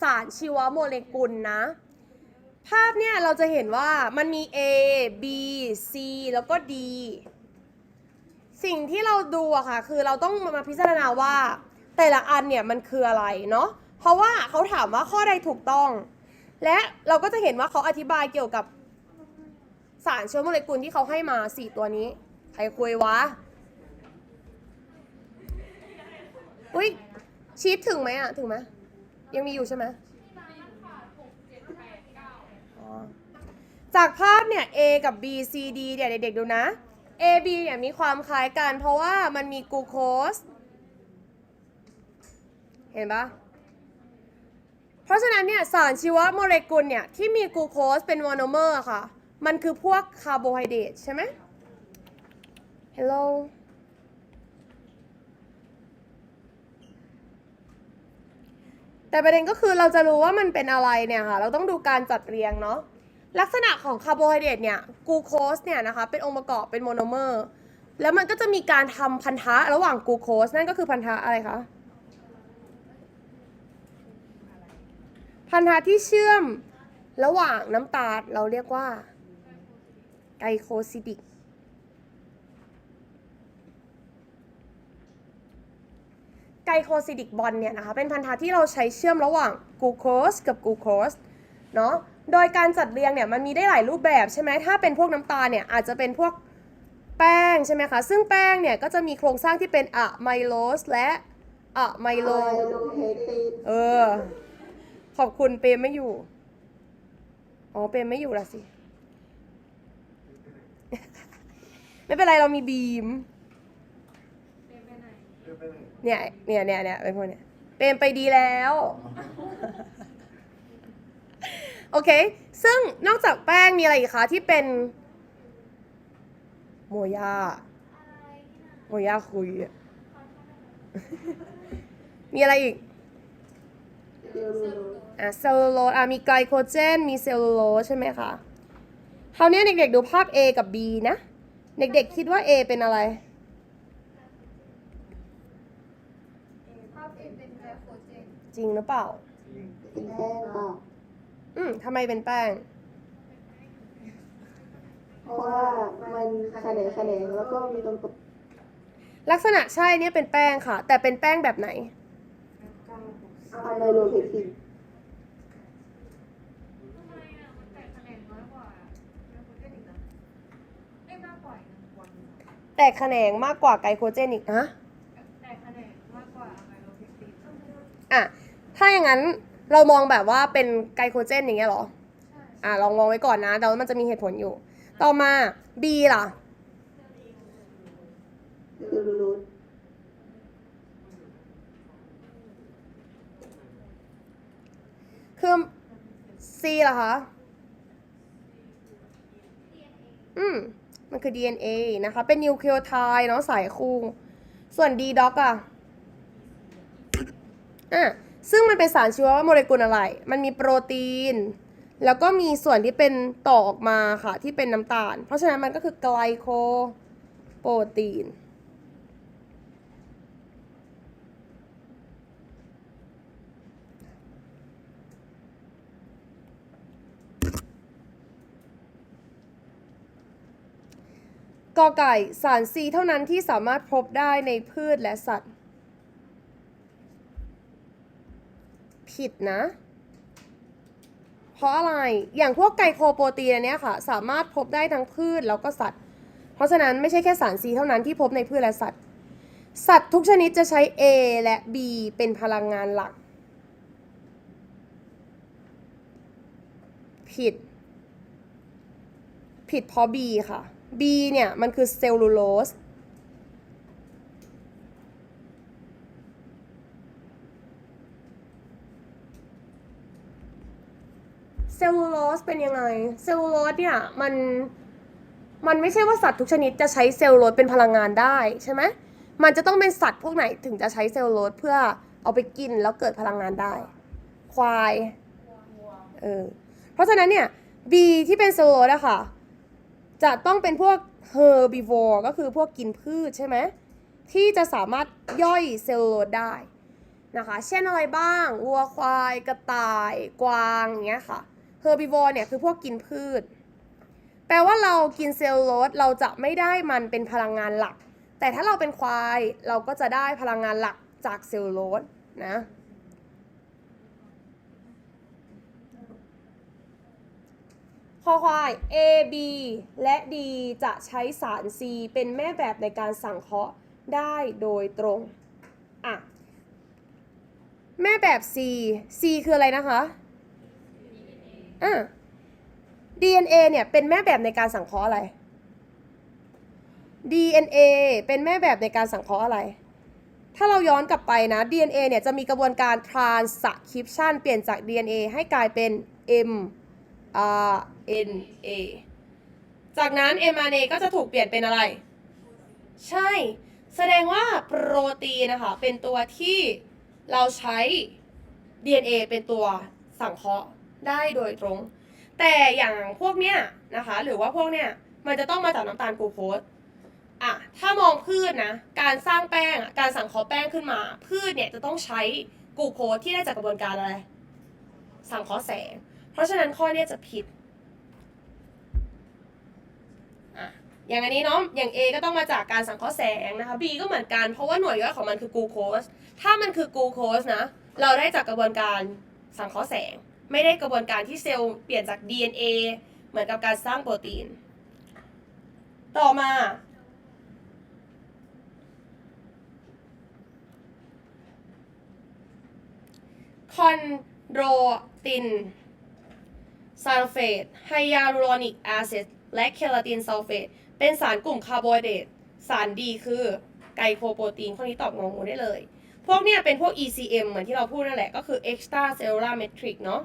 สารชีวโมเลกุลนะ ภาพเนี่ยเราจะเห็นว่ามันมี A B C แล้วก็ D สิ่งที่เราดูอะค่ะ คือเราต้องมาพิจารณาว่า แต่ละอันเนี่ยมันคืออะไรเนาะเพราะว่าเขาถามว่าข้อใดถูกต้อง และเราก็จะเห็นว่าเขาอธิบายเกี่ยวกับสารเชื้อโมเลกุลที่เขาให้มา 4 ตัวนี้ ใครคุยวะ อุ้ยชีตถึงไหมอะถึงไหม ยังมีอยู่ใช่ไหมอ๋อจากภาพเนี่ย A กับ B C D เนี่ยเด็กๆดูนะ A B เนี่ยมีความคล้ายกันเพราะว่ามันมีกลูโคสเห็นปะเพราะฉะนั้นเนี่ยสารชีวโมเลกุลเนี่ยที่มีกลูโคสเป็นโมโนเมอร์อะค่ะ มันคือพวกคาร์โบไฮเดรตใช่ไหม Hello แต่ประเด็นก็คือเราจะรู้ว่ามันเป็นอะไรเนี่ยค่ะ เราต้องดูการจัดเรียงเนาะ ลักษณะของคาร์โบไฮเดรตเนี่ย กูโคสเนี่ยนะคะ เป็นองค์ประกอบเป็นโมโนเมอร์ แล้วมันก็จะมีการทำพันธะระหว่างกูโคสนั่นก็คือพันธะอะไรคะ พันธะที่เชื่อมระหว่างน้ำตาลเราเรียกว่าไกลโคซิดิก ไกลโคซิดิกบอนเนี่ยนะคะเป็นพันธะที่เราใช้เชื่อมระหว่างกลูโคสกับกลูโคสเนาะโดยการจัดเรียงเนี่ยมันมีได้หลายรูปแบบใช่ไหมถ้าเป็นพวกน้ำตาลเนี่ยอาจจะเป็นพวกแป้งใช่ไหมคะ ซึ่งแป้งเนี่ยก็จะมีโครงสร้างที่เป็นอะไมโลสและอะไมโลเออ ขอบคุณเปมไม่อยู่ อ๋อเปมไม่อยู่ละสิ ไม่เป็นไรเรามีบีมเนี่ ยเนี่ยเนี่ยเนี่ยเป็นพวกเนี่ยเปรมไปดีแล้ว โอเค ซึ่งนอกจากแป้งมีอะไรอีกคะที่เป็น โมยาโมยาคุยอะมีอะไรอีกอะเซลลูโลสอะมีไกลโคเจน มีเซลลูโลสใช่ไหมคะคราวนี้เด็กๆดูภาพ A กับ B นะ เด็กๆคิดว่า A เป็นอะไรภาพเอเป็นไกลโคเจนจริงหรือเปล่า เป็นแป้งค่ะอืมทำไมเป็นแป้ง เพราะว่ามันแขนงแขนงแล้วก็มีตรงตกลักษณะใช่เนี่ยเป็นแป้งค่ะ แต่เป็นแป้งแบบไหน อะไมโลเพปติดทำไมอะมันแตกแขนงน้อยกว่าไกลโคเจนอีกนะไม่มากกว่าอีกนะวันแตกแขนงมากกว่าไกลโคเจนอีกอะแตกแขนงมากกว่าอะไมโลเพปติดอะ ถ้าอย่างนั้นเรามองแบบว่าเป็นไกลโคเจนอย่างเงี้ยเหรอใช่อะลองมองไว้ก่อนนะ แต่ว่ามันจะมีเหตุผลอยู่ ต่อมา B ล่ะเซลลูโลสคือ C ล่ะคะ อืม มันคือ DNA นะคะ เป็นนิวเคลียไทด์เนาะสายคู่ ส่วน D doc อะอะ ซึ่งมันเป็นสารชีวโมเลกุลอะไร มันมีโปรตีน แล้วก็มีส่วนที่เป็นต่อออกมาค่ะ ที่เป็นน้ำตาล เพราะฉะนั้นมันก็คือไกลโคโปรตีน กอไก่สารซีเท่านั้นที่สามารถพบได้ในพืชและสัตว์ ผิดนะ เพราะอะไร อย่างพวกไกโคโปรตีนเนี้ยค่ะ สามารถพบได้ทั้งพืชแล้วก็สัตว์ เพราะฉะนั้นไม่ใช่แค่สารซีเท่านั้นที่พบในพืชและสัตว์ สัตว์ทุกชนิดจะใช้ A และ B เป็นพลังงานหลัก ผิด ผิดเพราะ B ค่ะ B เนี่ยมันคือเซลลูโลส เซลลูโลสเป็นยังไง เซลลูโลสเนี่ยมันมันไม่ใช่ว่าสัตว์ทุกชนิดจะใช้เซลลูโลสเป็นพลังงานได้ใช่ไหมมันจะต้องเป็นสัตว์พวกไหนถึงจะใช้เซลลูโลสเพื่อเอาไปกินแล้วเกิดพลังงานได้ ควายเออเพราะฉะนั้นเนี่ย B ที่เป็นเซลลูโลสอะค่ะ จะต้องเป็นพวก herbivore ก็คือพวกกินพืชใช่ไหมที่จะสามารถย่อยเซลลูโลสได้นะคะ เช่นอะไรบ้าง วัวควาย กระต่าย กวางอย่างเงี้ยค่ะเฮ อร์บิวอร์เนี่ยคือพวกกินพืช แปลว่าเรากินเซลลูโลสเราจะไม่ได้มันเป็นพลังงานหลัก แต่ถ้าเราเป็นควายเราก็จะได้พลังงานหลักจากเซลลูโลสนะคอควาย A B และ D จะใช้สาร C เป็นแม่แบบในการสังเคราะห์ได้โดยตรง อะ แม่แบบ C C คืออะไรนะคะ อะ DNA เนี่ยเป็นแม่แบบในการสังเคราะห์อะไร DNA เป็นแม่แบบในการสังเคราะห์อะไร ถ้าเราย้อนกลับไปนะ DNA เนี่ยจะมีกระบวนการ transcription เปลี่ยนจาก DNA ให้กลายเป็น M RNA จากนั้น mRNA ก็จะถูกเปลี่ยนเป็นอะไร ใช่ แสดงว่าโปรตีนนะคะ เป็นตัวที่เราใช้ DNA เป็นตัวสังเคราะห์ ได้โดยตรง แต่อย่างพวกเนี้ยนะคะ หรือว่าพวกเนี้ยมันจะต้องมาจากน้ำตาลกลูโคสอะถ้ามองพืชนะการสร้างแป้งการสังเคราะห์แป้งขึ้นมา พืชเนี่ยจะต้องใช้กลูโคสที่ได้จากกระบวนการอะไร สังเคราะห์แสง เพราะฉะนั้นข้อเนี้ยจะผิดอะอย่างอันนี้เนาะ อย่าง A ก็ต้องมาจากการสังเคราะห์แสงนะคะ B ก็เหมือนกัน เพราะว่าหน่วยย่อยของมันคือกลูโคส ถ้ามันคือกลูโคสนะ เราได้จากกระบวนการสังเคราะห์แสง ไม่ได้กระบวนการที่เซลล์เปลี่ยนจาก DNA เหมือนกับการสร้างโปรตีน ต่อมา คอนโดรตินซัลเฟตไฮยาลูรอนิกแอซิดและเคลาตินซัลเฟตเป็นสารกลุ่มคาร์โบไฮเดรตสารดีคือไกลโคโปรตีนข้อนี้ตอบงงๆได้เลย พวกเนี้ยเป็นพวก ECM เหมือนที่เราพูดนั่นแหละ ก็คือ extra cellular matrix เนาะ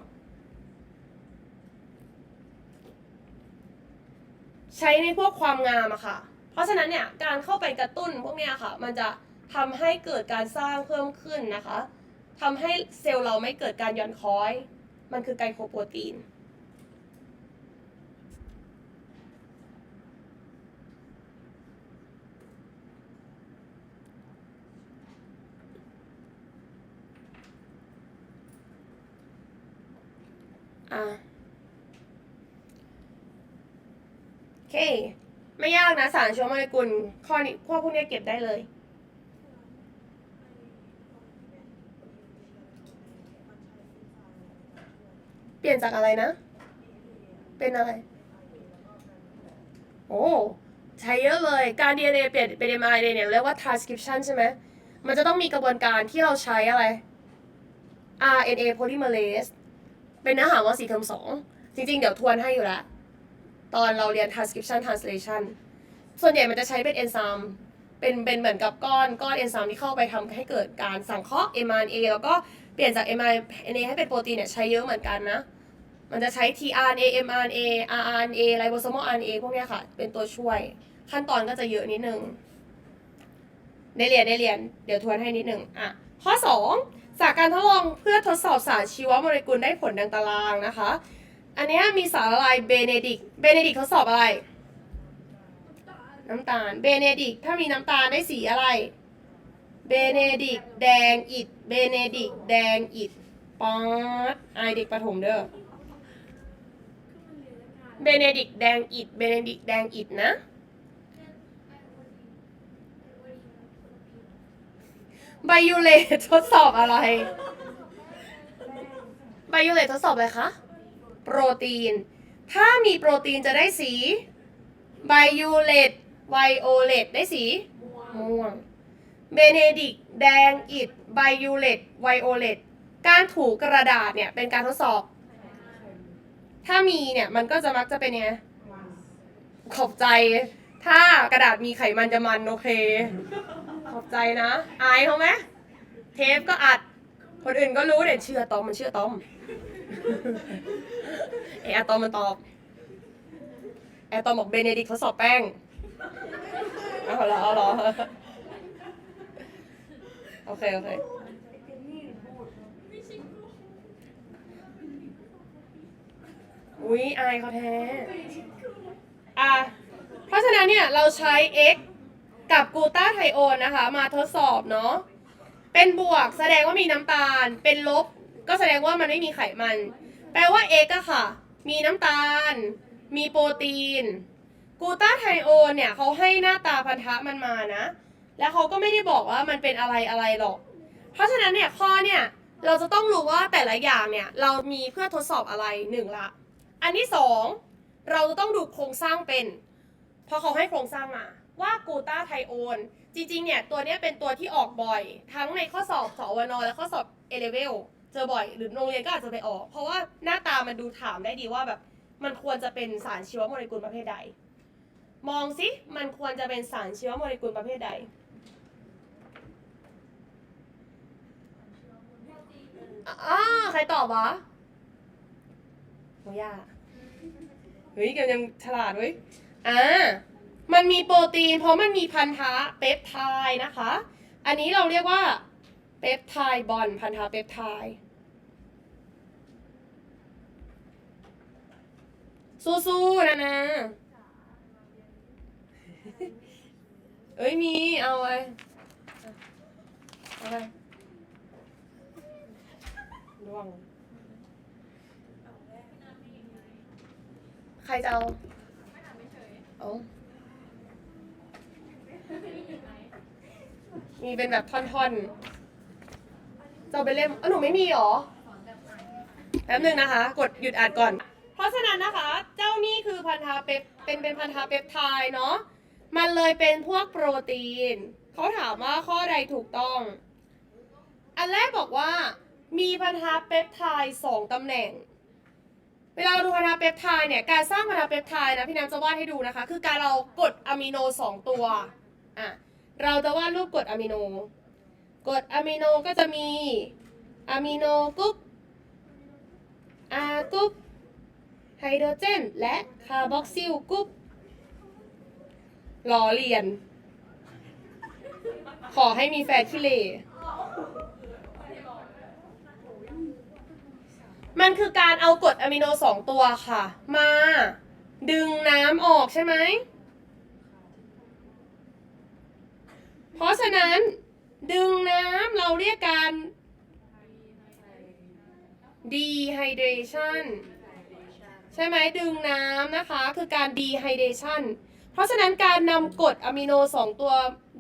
ใช้ในพวกความงามอะค่ะ เพราะฉะนั้นเนี่ยการเข้าไปกระตุ้นพวกเนี้ยค่ะ มันจะทำให้เกิดการสร้างเพิ่มขึ้นนะคะทำให้เซลล์เราไม่เกิดการย่อนคล้อย มันคือไกลโคโปรตีน อะ โอ เค ไม่ยากนะสารชีวโมเลกุลข้อนี้พวกพวกนี้เก็บได้เลย เปลี่ยนจากอะไรนะ เป็นอะไร โอ้ใช้เยอะเลยการ DNA เปลี่ยนเป็น mRNA เนี่ยเรียกว่า transcription ใช่ไหมมันจะต้องมีกระบวนการที่เราใช้อะไร RNA polymerase เป็นเนื้อหาวสี่เทอมสอง จริง ๆ เดี๋ยวทวนให้อยู่แล้ว ตอนเราเรียน transcription translation ส่วนใหญ่มันจะใช้เป็นเอนไซม์เป็นเป็นเหมือนกับก้อนก้อนเอนไซม์ที่เข้าไปทำให้เกิดการสังเคราะห์ mRNA แล้วก็เปลี่ยนจาก mRNA ให้เป็นโปรตีนเนี่ยใช้เยอะเหมือนกันนะ มันจะใช้ tRNA mRNA rRNA ribosomal RNA พวกเนี้ยค่ะ เป็นตัวช่วย ขั้นตอนก็จะเยอะนิดนึงได้เรียนได้เรียนเดี๋ยวทวนให้นิดนึงอะข้อ 2 จากการทดลองเพื่อทดสอบสารชีวโมเลกุลได้ผลดังตารางนะคะ อันนี้มีสารอะไรเบเนดิกเบเนดิกทดสอบอะไร น้ำตาล เบเนดิกถ้ามีน้ำตาลได้สีอะไร เบเนดิกแดงอิด เบเนดิกแดงอิดป๊อดไอายเด็กประถมเด้อ เบเนดิกแดงอิด เบเนดิกแดงอิดนะ ไบยูเลตทดสอบอะไร ไบยูเลตทดสอบอะไรคะ โปรตีน ถ้ามีโปรตีนจะได้สีไบยูเลตไวโอเลตได้สีม่วงเบเนดิกแดงอิดไบยูเลตไวโอเลตการถูกระดาษเนี่ยเป็นการทดสอบ ถ้ามีเนี่ยมันก็จะมักจะเป็นไงขอบใจ ถ้ากระดาษมีไขมันจะมันโอเค ขอบใจนะ อายเขาไหมเทปก็อัด คนอื่นก็รู้เด็ดเชื่อตอมมันเชื่อตอม เออะตอมมันตอบแอร์ตอมบอกเบเนดิกทดสอบแป้งเอาเหรอเอาเหรอโอเคโอเคอุ๊ยอายเขาแท้ อะ เพราะฉะนั้นเนี่ย เราใช้ x กับกูตาไทโอนนะคะ มาทดสอบเนาะ เป็นบวกแสดงว่ามีน้ำตาล เป็นลบก็แสดงว่ามันไม่มีไขมัน แปลว่า X อะค่ะ มีน้ำตาล มีโปรตีน กูต้าไทโอนเนี่ยเขาให้หน้าตาพันธะมันมานะ แล้วเขาก็ไม่ได้บอกว่ามันเป็นอะไรอะไรหรอก เพราะฉะนั้นเนี่ยข้อเนี่ยเราจะต้องรู้ว่าแต่ละอย่างเนี่ยเรามีเพื่อทดสอบอะไรหนึ่งละ อันที่สองเราจะต้องดูโครงสร้างเป็นเพราะเขาให้โครงสร้างมาว่ากูต้าไทโอนจริงๆเนี่ยตัวเนี้ยเป็นตัวที่ออกบ่อย ทั้งในข้อสอบสวนและข้อสอบเอเลเวล เจอบ่อยหรือโรงเรียนก็อาจจะไปออก เพราะว่าหน้าตามันดูถามได้ดีว่าแบบมันควรจะเป็นสารชีวโมเลกุลประเภทใด มองสิมันควรจะเป็นสารชีวโมเลกุลประเภทใดอ่าใครตอบวะโมย่าเฮ้ยแกยังฉลาดเว้ยอ่ามันมีโปรตีน เพราะมันมีพันธะเปปไทด์นะคะ อันนี้เราเรียกว่าเปปไทด์บอนพันธะเปปไทด์ สู้ๆนะนะ เอ้ยมี เอาไว้เอาไว้ร่วง ใครจะเอาเอามีเป็นแบบท่อนๆจะเอาไปเล่มเอ้าหนูไม่มีหรอ แป๊บหนึงนะคะ กดหยุดอ่านก่อน เพราะฉะนั้นนะคะเจ้านี่คือพันธะเปปเป็นเป็นพันธะเปปไทด์เนาะมันเลยเป็นพวกโปรตีนเขาถามว่าข้อใดถูกต้อง อันแรกบอกว่ามีพันธะเปปไทด์สองตำแหน่ง เวลาดูพันธะเปปไทด์เนี่ยการสร้างพันธะเปปไทด์นะพี่น้ำจะวาดให้ดูนะคะ คือการเรากดอะมิโนสองตัวอะเราจะวาดรูปกดอะมิโน กดอะมิโนก็จะมีอะมิโนกรุ๊ปอากรุ๊ป ไฮโดรเจน และคาร์บอกซิลกรุ๊ปล้อเลียน ขอให้มีแฟนที่เลมันคือการเอากรดอะมิโนสองตัวค่ะ มา ดึงน้ำออกใช่ไหม เพราะฉะนั้น ดึงน้ำเราเรียกการ dehydration ใช่ไหมดึงน้ำนะคะ คือการ dehydration เพราะฉะนั้นการนำกรดอะมิโนสองตัว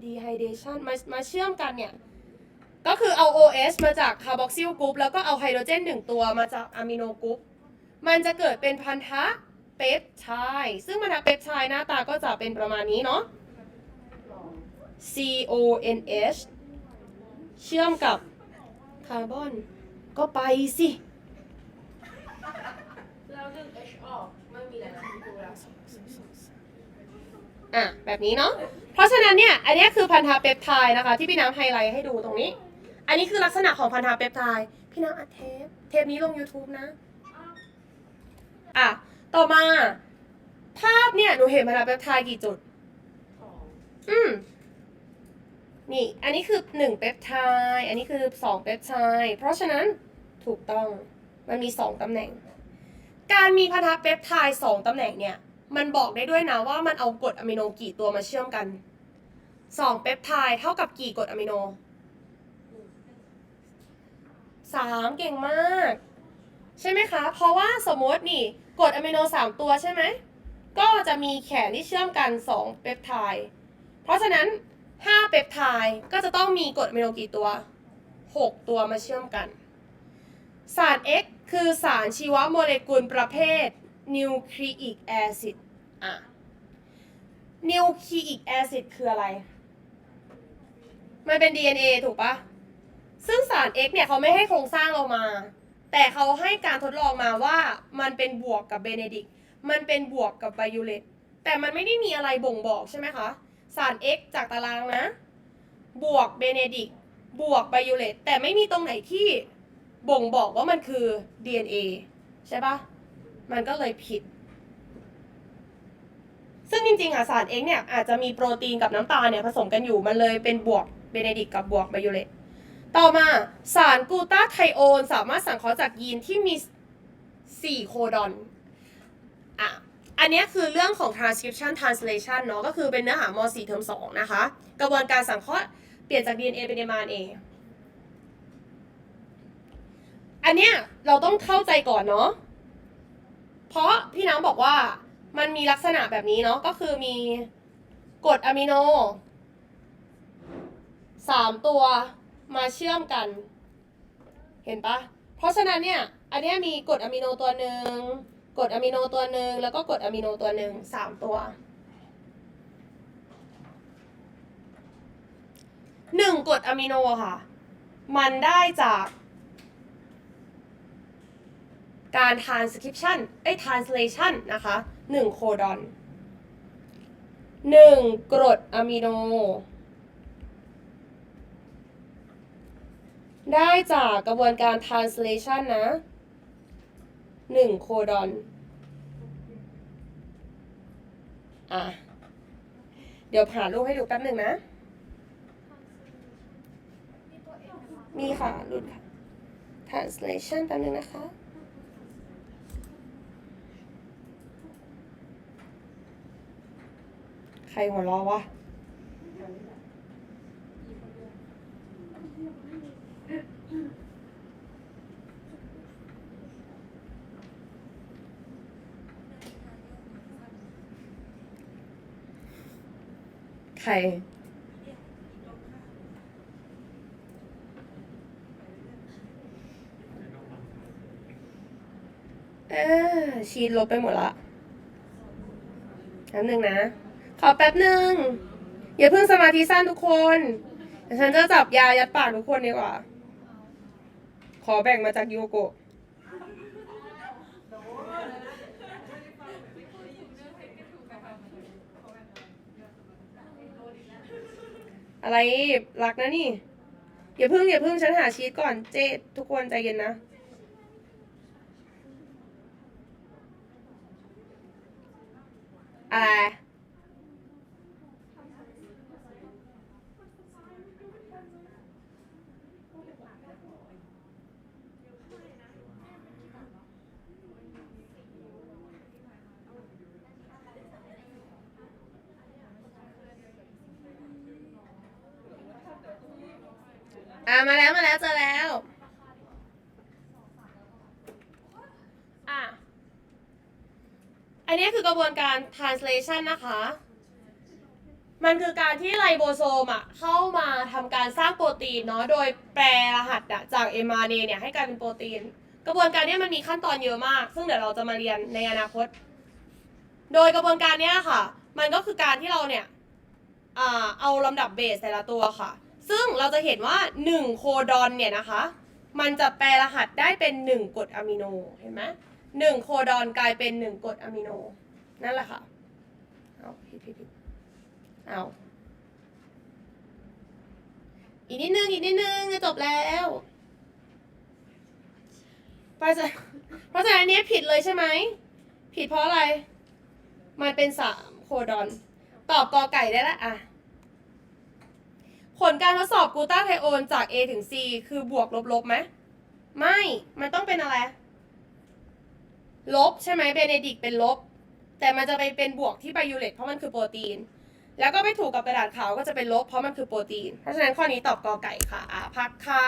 dehydration มามาเชื่อมกันเนี่ย ก็คือเอา OH มาจากคาร์บอกซิลกรุ๊ปแล้วก็เอาไฮโดรเจนหนึ่งตัวมาจากอะมิโนกรุ๊ปมันจะเกิดเป็นพันธะเปปไทด์ซึ่งพันธะเปปไทด์หน้าตาก็จะเป็นประมาณนี้เนาะ C O N H เชื่อมกับคาร์บอน ก็ไปสิ ง H ออกไม่มีอะไรนะดูแล้วอะแบบนี้เนาะ เพราะฉะนั้นเนี่ย อันนี้คือพันธะเปปไทด์นะคะ ที่พี่น้ำไฮไลท์ให้ดูตรงนี้ อันนี้คือลักษณะของพันธะเปปไทด์พี่น้ำอัดเทป เทปนี้ลง YouTube นะ อะ ต่อมา ภาพเนี่ย หนูเห็นพันธะเปปไทด์กี่จุดอืม นี่ อันนี้คือหนึ่งเปปไทด์ อันนี้คือสองเปปไทด์ เพราะฉะนั้นถูกต้อง มันมีสองตำแหน่ง การมีพันธะเปปไทด์สองตำแหน่งเนี่ย มันบอกได้ด้วยนะว่ามันเอากรดอะมิโนกี่ตัวมาเชื่อมกันสองเปปไทด์เท่ากับกี่กรดอะมิโนสามเก่งมาก ใช่ไหมคะ เพราะว่าสมมตินี่กรดอะมิโนสามตัวใช่ไหม ก็จะมีแขนที่เชื่อมกันสองเปปไทด์เพราะฉะนั้น5เปปไทด์ก็จะต้องมีกรดอะมิโนกี่ตัว6ตัวมาเชื่อมกัน สาร X คือสารชีวโมเลกุลประเภทนิวคลีอิกแอซิดอะนิวคลีอิกแอซิดคืออะไร มันเป็น DNA ถูกปะซึ่งสาร X เนี่ยเขาไม่ให้โครงสร้างเรามา แต่เขาให้การทดลองมาว่ามันเป็นบวกกับเบเนดิกมันเป็นบวกกับไบโอเลตแต่มันไม่ได้มีอะไรบ่งบอกใช่ไหมคะ สาร X จากตารางนะ บวกเบเนดิกบวกไบโอเลตแต่ไม่มีตรงไหนที่ บ่งบอกว่ามันคือ DNA ใช่ปะมันก็เลยผิด ซึ่งจริงๆอะสาร X เนี่ยอาจจะมีโปรตีนกับน้ำตาลเนี่ยผสมกันอยู่ มันเลยเป็นบวกเบเนดิกกับบวกไบโอเลตต่อมาสารกูตาไทโอนสามารถสังเคราะห์จากยีนที่มี 4 โคดอน อะ อันนี้คือเรื่องของ transcription translation เนาะก็คือเป็นเนื้อหาม .4 เทอม2นะคะ กระบวนการสังเคราะห์เปลี่ยนจาก DNA เป็น mRNA อันเนี้ยเราต้องเข้าใจก่อนเนาะ เพราะพี่น้ำบอกว่ามันมีลักษณะแบบนี้เนาะ ก็คือมีกรดอะมิโนสามตัวมาเชื่อมกัน เห็นปะ เพราะฉะนั้นเนี่ย อันเนี้ยมีกรดอะมิโนตัวหนึ่งกรดอะมิโนตัวหนึ่งแล้วก็กรดอะมิโนตัวหนึ่งสามตัวหนึ่งกรดอะมิโนค่ะ มันได้จาก การ transcription เอ้ย translation นะคะหนึ่งโคดอนหนึ่งกรดอะมิโน ได้จากกระบวนการ translation นะหนึ่งโคดอน อะ เดี๋ยวผ่ารูปให้ดูแป๊บหนึ่งนะมีคะมีค่ะ รุ่นค่ะ translation แป๊บนึงนะคะ ใครหัวเราะวะใครเออชีดลบไปหมดละแป๊บหนึ่งนะ ขอแป๊บหนึ่งอย่าเพิ่งสมาธิสั้นทุกคนเดี๋ยวฉันจะจับยายัดปากทุกคนดีกว่า ขอแบ่งมาจากยูโกะอะไรรักนะนี่ อย่าเพิ่งอย่าเพิ่งฉันหาชีตก่อนเจทุกคนใจเย็นนะ อะไร อะมาแล้วมาแล้วเจอแล้ว อะ อันนี้คือกระบวนการ translation นะคะ มันคือการที่ไรโบโซมอะเข้ามาทำการสร้างโปรตีนเนาะโดยแปลรหัสอะจาก mRNA เนี่ยให้กลายเป็นโปรตีน กระบวนการนี้มันมีขั้นตอนเยอะมาก ซึ่งเดี๋ยวเราจะมาเรียนในอนาคต โดยกระบวนการนี้ค่ะ มันก็คือการที่เราเนี่ยอเอาลำดับเบสแต่ละตัวค่ะ ซึ่งเราจะเห็นว่า 1 โคดอนเนี่ยนะคะ มันจะแปลรหัสได้เป็น 1กรดอะมิโนเห็นไหมหนึ่งโคดอนกลายเป็น 1กรดอะมิโน นั่นแหละค่ะ เอาผิดผิดผิดเอาอีกนิดนึงอีกนิดนึงจะจบแล้วเพราะฉะเพราะฉะนั้นอันเนี้ยผิดเลยใช่ไหม ผิดเพราะอะไร มันเป็นสามโคดอน ตอบกอไก่ได้ละอะ ผลการทดสอบกูต้าไทโอนจาก A ถึง C คือบวกลบลบไหม ไม่ มันต้องเป็นอะไร ลบใช่ไหมเบเนดิกเป็นลบ แต่มันจะไปเป็นบวกที่ไบยูเลตเพราะมันคือโปรตีน แล้วก็ไม่ถูกกับกระดาษขาวก็จะเป็นลบเพราะมันคือโปรตีน เพราะฉะนั้นข้อนี้ตอบกอไก่ค่ะ พักค่ะ